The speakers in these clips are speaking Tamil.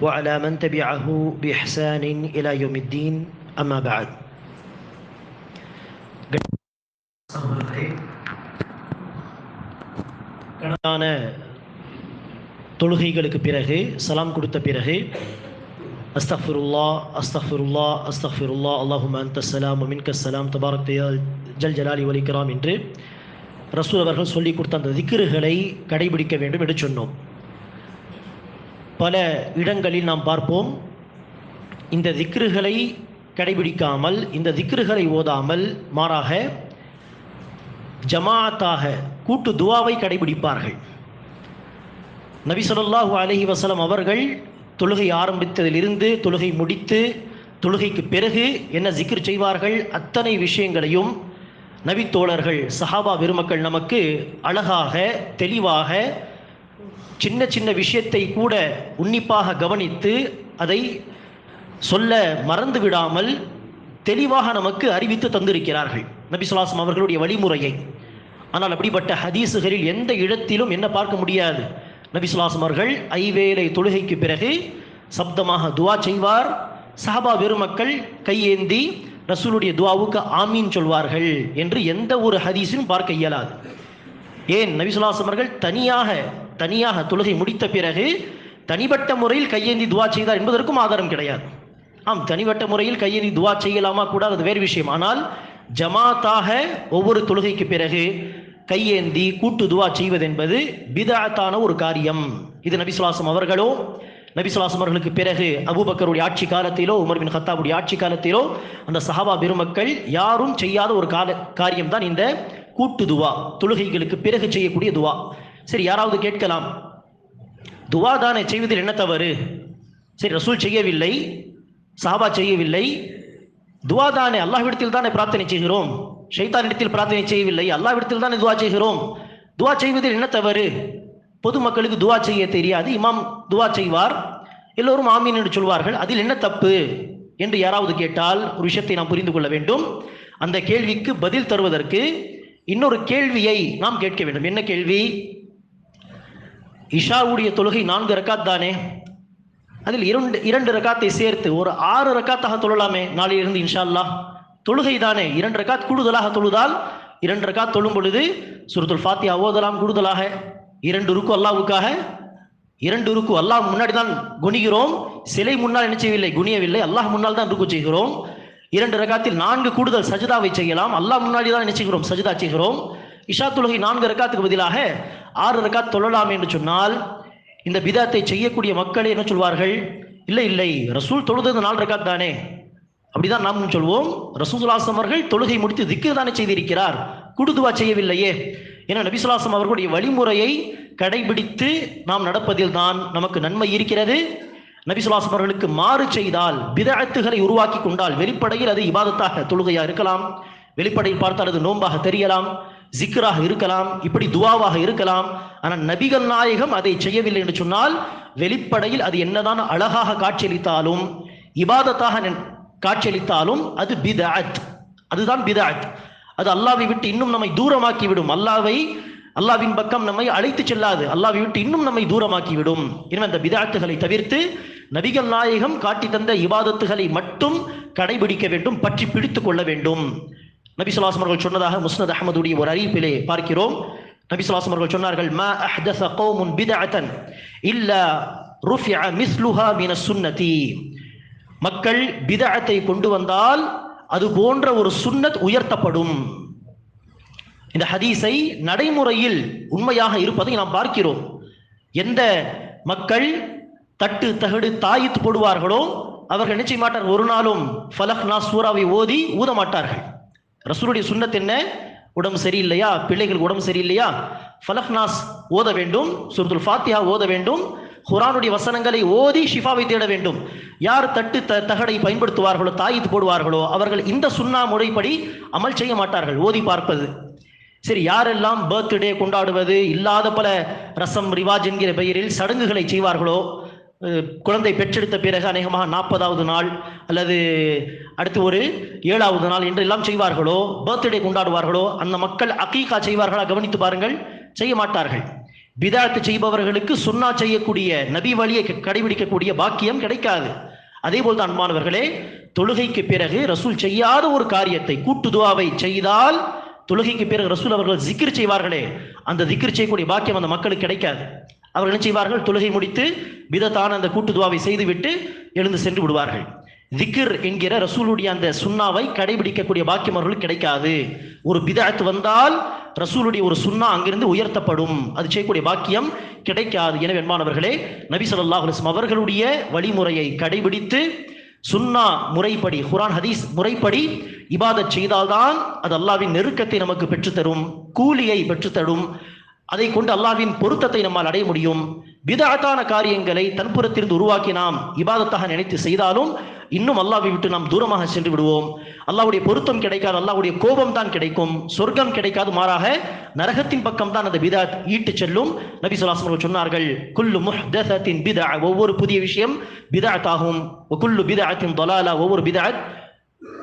وعلى من تبعه بإحسان إلى يوم الدين أما بعد கடனான தொழுகைகளுக்கு பிறகு சலாம் கொடுத்த பிறகு அஸ்தஃபிருல்லா அஸ்தஃபிருல்லா அஸ்தஃபிருல்லா அல்லாஹும் அந்த சலாம் மின்க சலாம் தபாரக் ஜல் ஜலாலி வலிக்கிறாம் என்று ரசூல் அவர்கள் சொல்லி கொடுத்த அந்த திக்ருகளை கடைபிடிக்க வேண்டும் என்று சொன்னோம் பல இடங்களில் நாம் பார்ப்போம். இந்த திக்ருகளை கடைபிடிக்காமல் இந்த திக்ருகளை ஓதாமல் மாறாக ஜமாஅத்தாக கூட்டு துவாவை கடைபிடிப்பார்கள். நபி ஸல்லல்லாஹு அலஹி வசலம் அவர்கள் தொழுகை ஆரம்பித்ததிலிருந்து தொழுகை முடித்து தொழுகைக்கு பிறகு என்ன ஜிக்ர் செய்வார்கள்? அத்தனை விஷயங்களையும் நபித்தோழர்கள் சஹாபா பெருமக்கள் நமக்கு அழகாக தெளிவாக சின்ன சின்ன விஷயத்தை கூட உன்னிப்பாக கவனித்து அதை சொல்ல மறந்து விடாமல் தெளிவாக நமக்கு அறிவித்து தந்திருக்கிறார்கள். நபி சொல்லாசம் அவர்களுடைய வழிமுறையை. ஆனால் அப்படிப்பட்ட ஹதீஸுகளில் எந்த இடத்திலும் என்ன பார்க்க முடியாது. நபி சொல்லாசம் அவர்கள் ஐவேளை தொழுகைக்கு பிறகு சப்தமாக துவா செய்வார். சஹாபா பெருமக்கள் கையேந்தி ரசூலுடைய துவாவுக்கு ஆமீன் சொல்வார்கள் என்று எந்த ஒரு ஹதீஸும் பார்க்க இயலாது. ஏன்? நபிசுல்லாசம் அவர்கள் தனியாக தனியாக தொழுகை முடித்த பிறகு தனிப்பட்ட முறையில் கையேந்தி துவா செய்தார் என்பதற்கும் ஆதாரம் கிடையாது. ஆம் தனிப்பட்ட முறையில் கையேந்தி துவா செய்யலாமா கூட அது வேறு விஷயம். ஆனால் ஜமாத்தாக ஒவ்வொரு தொழுகைக்கு பிறகு கையேந்தி கூட்டு துவா செய்வது என்பது பிதாத்தான ஒரு காரியம். இது நபிசுல்லாசம் அவர்களோ நபிசுலாசம் அவர்களுக்கு பிறகு அபூபக்கருடைய ஆட்சி காலத்திலோ உமர் பின் ஹத்தாவுடைய ஆட்சி காலத்திலோ அந்த சஹாபா பெருமக்கள் யாரும் செய்யாத ஒரு கால காரியம்தான் இந்த கூட்டு துவா தொழுகைகளுக்கு பிறகு செய்யக்கூடிய துவா. சரி யாராவது கேட்கலாம். துவா தானே செய்வதில் என்ன தவறு? சரி ரசூல் செய்யவில்லை சாபா செய்யவில்லை. துவா தானே அல்லாஹ்விடத்தில் தானே பிரார்த்தனை செய்கிறோம். ஷைத்தானிடத்தில் பிரார்த்தனை செய்யவில்லை அல்லாஹ்விடத்தில் தானே துவா செய்கிறோம். துவா செய்வதில் என்ன தவறு? பொதுமக்களுக்கு துவா செய்ய தெரியாது இமாம் துவா செய்வார். எல்லோரும் ஆமீன் என்று சொல்வார்கள். அதில் என்ன தப்பு என்று யாராவது கேட்டால் ஒரு விஷயத்தை நாம் புரிந்து கொள்ள வேண்டும். அந்த கேள்விக்கு பதில் தருவதற்கு இன்னொரு கேள்வியை நாம் கேட்க வேண்டும். என்ன கேள்வி? இஷாவுடைய தொழுகை நான்கு ரக்காத் தானே? அதில் இரண்டு இரண்டு ரக்காத்தை சேர்த்து ஒரு ஆறு ரக்காத்தாக தொழலாமே நாளிலிருந்து இன்ஷா அல்லாஹ் தொழுகை தானே இரண்டு ரக்காத் கூடுதலாக தொழுதால் இரண்டு ரக்காத் தொழும் பொழுது சுருத்துல் ஃபாத்தி ஓதலாம் கூடுதலாக. இரண்டு ருக்கு அல்லாவுக்காக இரண்டு ருக்கு அல்லாஹ் முன்னாடி தான் குனிகிறோம் சிலை முன்னால் என்ன செய்யவில்லை? குனியவில்லை. அல்லாஹ் முன்னால் தான் ருக்கு செய்கிறோம். இரண்டு ரகாத்தில் நான்கு கூடுதல் சஜிதாவை செய்யலாம். அல்லாஹ் முன்னாடி தான் என்ன செய்கிறோம்? சஜிதா செய்கிறோம். இஷா தொழுகை நான்கு ரக்காத்துக்கு பதிலாக ஆறு ரக்காத் தொழலாம் என்று சொன்னால் இந்த பிதாத்தை செய்யக்கூடிய மக்களே என்ன சொல்வார்கள்? இல்லை இல்லை ரசூல் தொழுதது நாலு ரக்காத் தானே? அப்படிதான் நாம் சொல்வோம். ரசூசுலாசம் அவர்கள் தொழுகை முடித்து திக்கு தானே செய்திருக்கிறார். குடுதுவா செய்யவில்லையே. ஏன்னா நபிசுலாசம் அவர்களுடைய வழிமுறையை கடைபிடித்து நாம் நடப்பதில் தான் நமக்கு நன்மை இருக்கிறது. நபிசுலாசம் அவர்களுக்கு மாறு செய்தால் பிதஅத்துகளை உருவாக்கி கொண்டால் வெளிப்படையில் அது இபாதத்தாக தொழுகையா இருக்கலாம். வெளிப்படையில் பார்த்தால் அது நோன்பாக தெரியலாம். ஜிக்ராக இருக்கலாம் இப்படி துவாவாக இருக்கலாம். ஆனால் நபிகள் நாயகம் அதை செய்யவில்லை என்று சொன்னால் வெளிப்படையில் அது என்னதான் அழகாக காட்சியளித்தாலும் இபாதத்தாக காட்சியளித்தாலும் அது பிதாத் அதுதான் பிதாத் அது அல்லாவை விட்டு இன்னும் நம்மை தூரமாக்கி விடும் அல்லாவை அல்லாவின் பக்கம் நம்மை அழைத்து செல்லாது. அல்லாவை விட்டு இன்னும் நம்மை தூரமாக்கி விடும் எனவே அந்த பிதாத்துகளை தவிர்த்து நபிகள் நாயகம் காட்டி தந்த இபாதத்துகளை மட்டும் கடைபிடிக்க வேண்டும் பற்றி பிடித்து கொள்ள வேண்டும். நபி அவர்கள் சொன்னதாக முஸ்னத் அஹமதுடைய ஒரு அறிவிப்பிலே பார்க்கிறோம். நபி அவர்கள் சொன்னார்கள் மா அஹ்தஸ கௌமுன் பிதஅத்தன் இல்லா ருஃபிஅ மிஸ்லுஹா மின சுன்னதி மக்கள் பிதஅத்தை கொண்டு வந்தால் அது போன்ற ஒரு சுன்னத் உயர்த்தப்படும். இந்த ஹதீஸை நடைமுறையில் உண்மையாக இருப்பதை நாம் பார்க்கிறோம். எந்த மக்கள் தட்டு தகடு தாயித்து போடுவார்களோ அவர்கள் நிச்சயமாட்டார் மாட்டார் ஒரு நாளும் ஃபலஹ் நாஸ் சூறாவை ஓதி ஊத மாட்டார்கள் ரசூலுடைய சுண்ணத் என்ன? உடம்பு சரியில்லையா? பிள்ளைகள் உடம்பு சரியில்லையா? ஃபலஹ்னாஸ் ஓத வேண்டும். சுருத்துல் ஃபாத்தியா ஓத வேண்டும். குரானுடைய வசனங்களை ஓதி ஷிஃபாவை தேட வேண்டும். யார் தட்டு த தகடை பயன்படுத்துவார்களோ தாயித்து போடுவார்களோ அவர்கள் இந்த சுண்ணா முறைப்படி அமல் செய்ய மாட்டார்கள். ஓதி பார்ப்பது. சரி யாரெல்லாம் பர்த்டே கொண்டாடுவது இல்லாத பல ரசம் ரிவாஜ் என்கிற பெயரில் சடங்குகளை செய்வார்களோ குழந்தை பெற்றெடுத்த பிறகு அநேகமாக நாற்பதாவது நாள் அல்லது அடுத்து ஒரு ஏழாவது நாள் என்றெல்லாம் செய்வார்களோ பர்த்டே கொண்டாடுவார்களோ அந்த மக்கள் அகீகா செய்வார்களா கவனித்து பாருங்கள் செய்ய மாட்டார்கள். பிதாத்து செய்பவர்களுக்கு சுன்னா செய்யக்கூடிய நபி வழியை க- கடைபிடிக்கக்கூடிய பாக்கியம் கிடைக்காது. அதே போல் தான் அன்பானவர்களே தொழுகைக்கு பிறகு ரசூல் செய்யாத ஒரு காரியத்தை கூட்டு துவாவை செய்தால் தொழுகைக்கு பிறகு ரசூல் அவர்கள் ஜிக்கிர் செய்வார்களே. அந்த ஜிக்கிர் செய்யக்கூடிய பாக்கியம் அந்த மக்களுக்கு கிடைக்காது. அவர்கள் என்ன செய்வார்கள்? தொழுகை முடித்து விதத்தான அந்த கூட்டு துவாவை செய்துவிட்டு எழுந்து சென்று விடுவார்கள். திக்ர் என்கிற ரசூலுடைய அந்த சுண்ணாவை கடைபிடிக்கக்கூடிய பாக்கியம் அவர்களுக்கு கிடைக்காது. ஒரு பிதாத்து வந்தால் ரசூலுடைய ஒரு சுன்னா அங்கிருந்து உயர்த்தப்படும். அது செய்யக்கூடிய பாக்கியம் கிடைக்காது. எனவே அன்பானவர்களே நபி ஸல்லல்லாஹு அவர்களுடைய வழிமுறையை கடைபிடித்து சுன்னா முறைப்படி குரான் ஹதீஸ் முறைப்படி இபாதத் செய்தால்தான் அது அல்லாவின் நெருக்கத்தை நமக்கு பெற்றுத்தரும் கூலியை பெற்றுத்தரும். அதை கொண்டு அல்லாவின் பொருத்தத்தை நம்மால் அடைய முடியும். விதத்தான காரியங்களை தன்புறத்திலிருந்து உருவாக்கி நாம் இபாதத்தாக நினைத்து செய்தாலும் இன்னும் அல்லாவை விட்டு நாம் தூரமாக சென்று விடுவோம். அல்லாவுடைய பொருத்தம் கிடைக்காது அல்லாவுடைய கோபம் தான் கிடைக்கும். சொர்க்கம் கிடைக்காது மாறாக நரகத்தின் பக்கம் தான் அந்த பிதாத் ஈட்டு செல்லும். நபி சுல்லாஸ்மர்கள் சொன்னார்கள் குல்லு முஹ்தத்தின் பிதா ஒவ்வொரு புதிய விஷயம் பிதாத் ஆகும் குல்லு பிதாத்தின் தொலாலா ஒவ்வொரு பிதாத்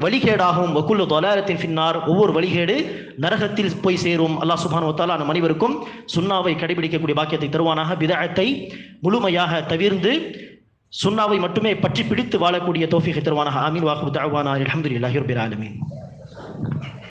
வழிகேடாகும். வக்குள்ள தொலாரத்தின் பின்னார் ஒவ்வொரு வழிகேடு நரகத்தில் போய் சேரும். அல்லாஹ் சுபான் வத்தாலா அந்த அனைவருக்கும் சுன்னாவை கடைபிடிக்கக்கூடிய பாக்கியத்தை தருவானாக. பிதஅத்தை முழுமையாக தவிர்ந்து சுன்னாவை மட்டுமே பற்றி பிடித்து வாழக்கூடிய தோஃபிகை தருவானாக. ஆமீன். வாக்கு தாவானா அல்ஹம்துலில்லாஹி ரபில் ஆலமீன்.